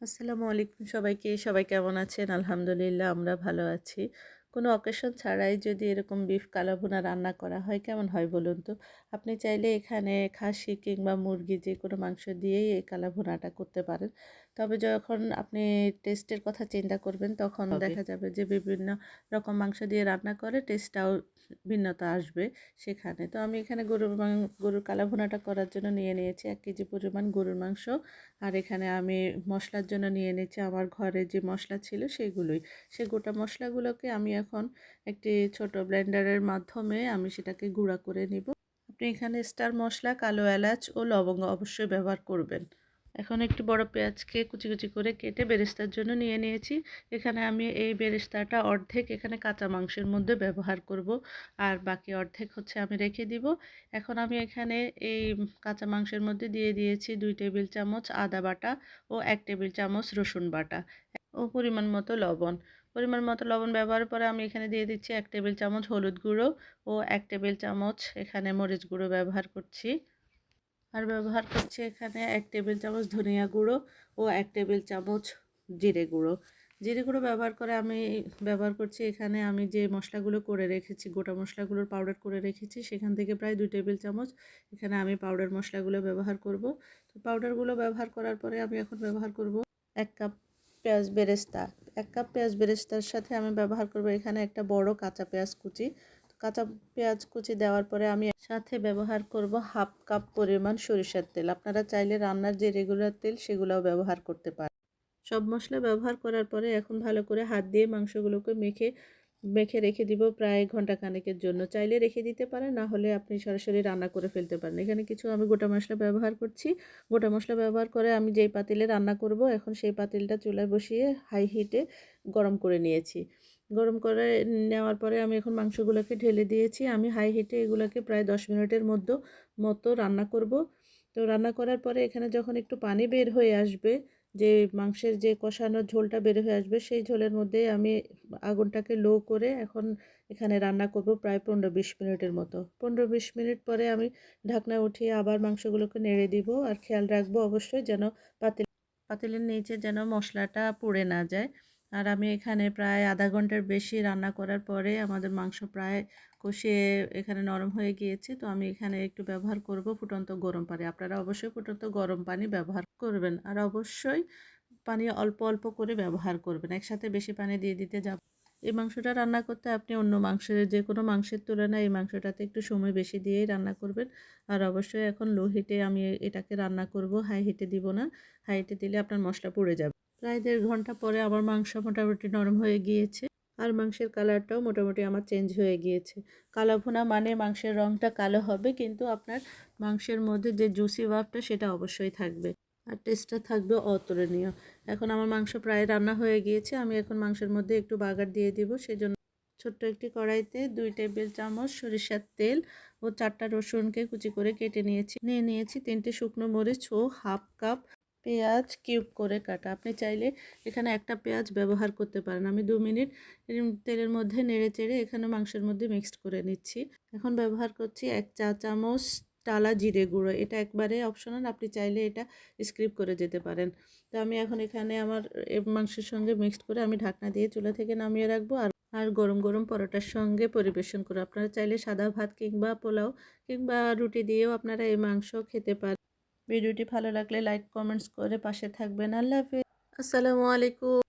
আসসালামু আলাইকুম সবাইকে। সবাই কেমন আছেন? আলহামদুলিল্লাহ, আমরা ভালো আছি। কোনো অকেশন ছাড়াই যদি এরকম বিফ কালাভুনা রান্না করা হয়, কেমন হয় বলুন তো? আপনি চাইলে এখানে খাসি কিংবা মুরগি যে কোনো মাংস দিয়েই এই কালাভুনাটা করতে পারেন। তবে যখন আপনি টেস্টের কথা চিন্তা করবেন তখন দেখা যাবে যে বিভিন্ন রকম মাংস দিয়ে রান্না করে টেস্টটাও ভিন্নতা আসবে সেখানে। তো আমি এখানে গরুর গরুর কালাভুনাটা করার জন্য নিয়ে নিয়েছি এক কেজি পরিমাণ গরুর মাংস। আর এখানে আমি মশলার জন্য নিয়ে নিয়েছি আমার ঘরে যে মশলা ছিল সেগুলোই। সে গোটা মশলাগুলোকে আমি এখন একটি ছোট ব্লেন্ডারের মাধ্যমে আমি সেটাকে গুঁড়া করে নিব। আপনি এখানে স্টার মশলা কালো এলাচ ও লবঙ্গ অবশ্যই ব্যবহার করবেন। এখন একটু বড় পেঁয়াজকে কুচি কুচি করে কেটে বেরেস্তার জন্য নিয়ে নিয়েছি। এখানে আমি এই বেরেস্তাটা অর্ধেক এখানে কাঁচা মাংসের মধ্যে ব্যবহার করব আর বাকি অর্ধেক হচ্ছে আমি রেখে দিব। এখন আমি এখানে এই কাঁচা মাংসের মধ্যে দিয়ে দিয়েছি দুই টেবিল চামচ আদা বাটা ও এক টেবিল চামচ রসুন বাটা ও পরিমাণ মতো লবণ। পরিমাণ মতো লবণ ব্যবহারের পরে আমি এখানে দিয়ে দিচ্ছি এক টেবিল চামচ হলুদ গুঁড়ো ও এক টেবিল চামচ এখানে মরিচ গুঁড়ো ব্যবহার করছি। আর ব্যবহার করছি এখানে এক টেবিল চামচ ধনিয়া গুঁড়ো ও এক টেবিল চামচ জিরে গুঁড়ো। জিরে গুঁড়ো ব্যবহার করে আমি ব্যবহার করছি এখানে আমি যে মশলাগুলো করে রেখেছি, গোটা মশলাগুলোর পাউডার করে রেখেছি, সেখান থেকে প্রায় দুই টেবিল চামচ এখানে আমি পাউডার মশলাগুলো ব্যবহার করব। তো পাউডারগুলো ব্যবহার করার পরে আমি এখন ব্যবহার করব এক কাপ পেঁয়াজ বেরেস্তা। এক কাপ পেঁয়াজ বেরেস্তার সাথে আমি ব্যবহার করব এখানে একটা বড় কাঁচা পেঁয়াজ কুচি। কাঁচা পেঁয়াজ কুচি দেওয়ার পরে আমি সাথে ব্যবহার করব হাফ কাপ পরিমাণ সরিষার তেল। আপনারা চাইলে রান্নার যে রেগুলার তেল, সেগুলোও ব্যবহার করতে পারেন। সব মশলা ব্যবহার করার পরে এখন ভালো করে হাত দিয়ে মাংসগুলোকে মেখে মেখে রেখে দিব প্রায় ঘণ্টা খানেকের জন্য। চাইলে রেখে দিতে পারেন, না হলে আপনি সরাসরি রান্না করে ফেলতে পারেন। এখানে কিছু আমি গোটা মশলা ব্যবহার করছি। গোটা মশলা ব্যবহার করে আমি যেই পাতিলে রান্না করব, এখন সেই পাতিলটা চুলায় বসিয়ে হাই হিটে গরম করে নিয়েছি। গরম করে নেওয়ার পরে আমি এখন মাংসগুলোকে ঢেলে দিয়েছি। আমি হাই হিটে এগুলোকে প্রায় দশ মিনিটের মধ্যে, মতো রান্না করব। তো রান্না করার পরে এখানে যখন একটু পানি বের হয়ে আসবে, যে মাংসের যে কষানো ঝোলটা বের হয়ে আসবে, সেই ঝোলের মধ্যে আমি আগুনটাকে লো করে এখন এখানে রান্না করব প্রায় পনেরো বিশ মিনিটের মতো। পনেরো বিশ মিনিট পরে আমি ঢাকনা উঠিয়ে আবার মাংসগুলোকে নেড়ে দিব। আর খেয়াল রাখব অবশ্যই যেন পাতিল, পাতিলের নিচে যেন মশলাটা পুড়ে না যায়। আর আমি এখানে প্রায় আধা ঘণ্টার বেশি রান্না করার পরে আমাদের মাংস প্রায় কষিয়ে এখানে নরম হয়ে গিয়েছে। তো আমি এখানে একটু ব্যবহার করব ফুটন্ত গরম পানি। আপনারা অবশ্যই ফুটন্ত গরম পানি ব্যবহার করবেন আর অবশ্যই পানি অল্প অল্প করে ব্যবহার করবেন। একসাথে বেশি পানি দিয়ে দিতে যাব। এই মাংসটা রান্না করতে আপনি অন্য মাংসের, যে কোনো মাংসের তুলনায় এই মাংসটাতে একটু সময় বেশি দিয়েই রান্না করবেন। আর অবশ্যই এখন লো হিটে আমি এটাকে রান্না করব। হাই হিটে দিব না। হাই হিটে দিলে আপনার মশলা পুড়ে যাবে। প্রায় দেড় ঘণ্টা পরে আমার মাংস মোটামুটি নরম হয়ে গিয়েছে আর মাংসের কালারটাও মোটামুটি আমার চেঞ্জ হয়ে গিয়েছে। কালো ভুনা মানে মাংসের রঙটা কালো হবে, কিন্তু আপনার মাংসের মধ্যে যে জুসি ভাবটা সেটা অবশ্যই থাকবে আর টেস্টটা থাকবে অতুলনীয়। এখন আমার মাংস প্রায় রান্না হয়ে গিয়েছে, আমি এখন মাংসের মধ্যে একটু বাগার দিয়ে দিব। সেজন্য ছোট্ট একটি কড়াইতে দুই টেবিল চামচ সরিষার তেল ও চারটা রসুনকে কুচি করে কেটে নিয়েছি। নিয়ে নিয়েছি তিনটে শুকনো মরিচ ও হাফ কাপ পেঁয়াজ কিউব করে কাটা। আপনি চাইলে এখানে একটা পেঁয়াজ ব্যবহার করতে পারেন। আমি দু মিনিট তেলের মধ্যে নেড়ে চেড়ে এখানে মাংসের মধ্যে মিক্সড করে নিচ্ছি। এখন ব্যবহার করছি এক চা চামচ টালা জিরে গুঁড়ো। এটা একবারে অপশনাল আপনি চাইলে এটা স্ক্রিপ করে যেতে পারেন। তো আমি এখন এখানে আমার মাংসের সঙ্গে মিক্সড করে আমি ঢাকনা দিয়ে চুলা থেকে নামিয়ে রাখব আর আর গরম গরম পরোটার সঙ্গে পরিবেশন করে আপনারা চাইলে সাদা ভাত কিংবা পোলাও কিংবা রুটি দিয়েও আপনারা এই মাংস খেতে পারেন ভিডিওটি ভালো লাগলে লাইক কমেন্টস করে পাশে থাকবেন। আল্লাহ হাফিজ। আসসালামু আলাইকুম।